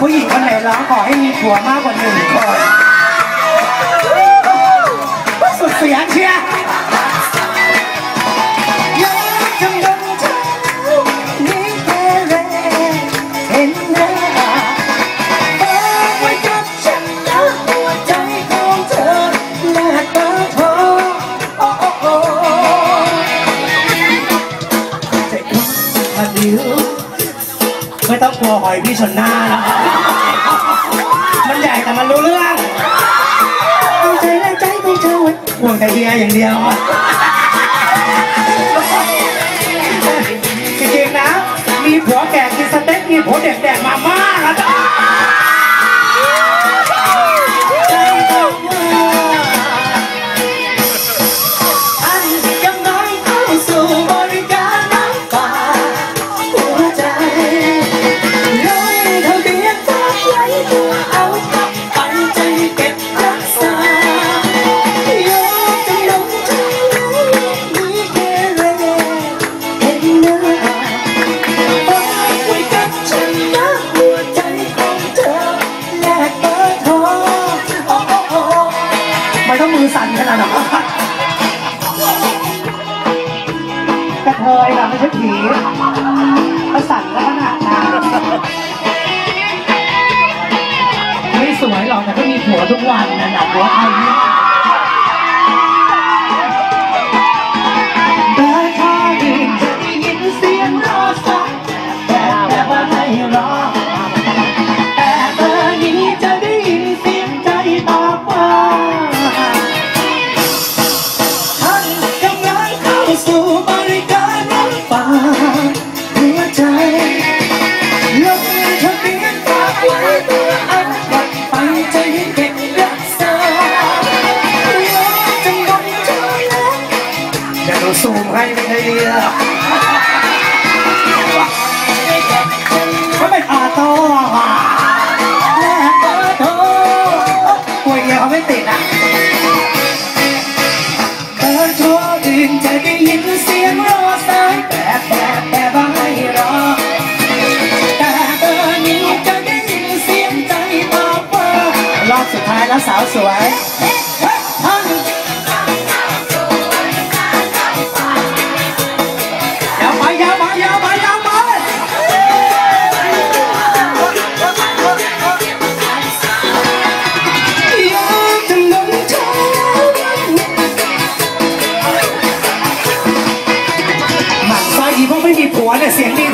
ผู้หญิงคนไหนร้องขอให้มีผัวมากกว่าหนึ่งคนสุดเสียงเชียร์ ไม่ต้องกลัวหอยพี่ชนหน้าแล้วมันใหญ่แต่มันรู้เรื่องเอาใจและใจของเธอไว้ห่วงแต่เฮียอย่างเดียวจริงๆนะ มีผัวแก่กินสเต็กมีผัวเด็กแดกมาม่าแล้ว มือสั่นขนาดนั้นกระเทยค่ะไม่ใช่ผีเขาสั่นแล้วขนาดนั้นไม่สวยหรอกแต่ก็มีผัวทุกวันนะหนักหัวใครเนี่ยเบอร์โทรอีจะได้ยินเสียงรอสักแต่แต่ว่าให้รอ มให้ไม่ได้เรื่องเขาเป็นออโต้ว่ะแลกเบอร์โทรป่วยเดียวเขาไม่ติดอะเบอร์โทรอื่นจะได้ยินเสียงรอสายแบบแบบแบบว่าให้รอแต่เบอร์นี้จะได้ยินเสียงใจตอบว่ารอบสุดท้ายแล้วสาวสวย Vale, 100 mil.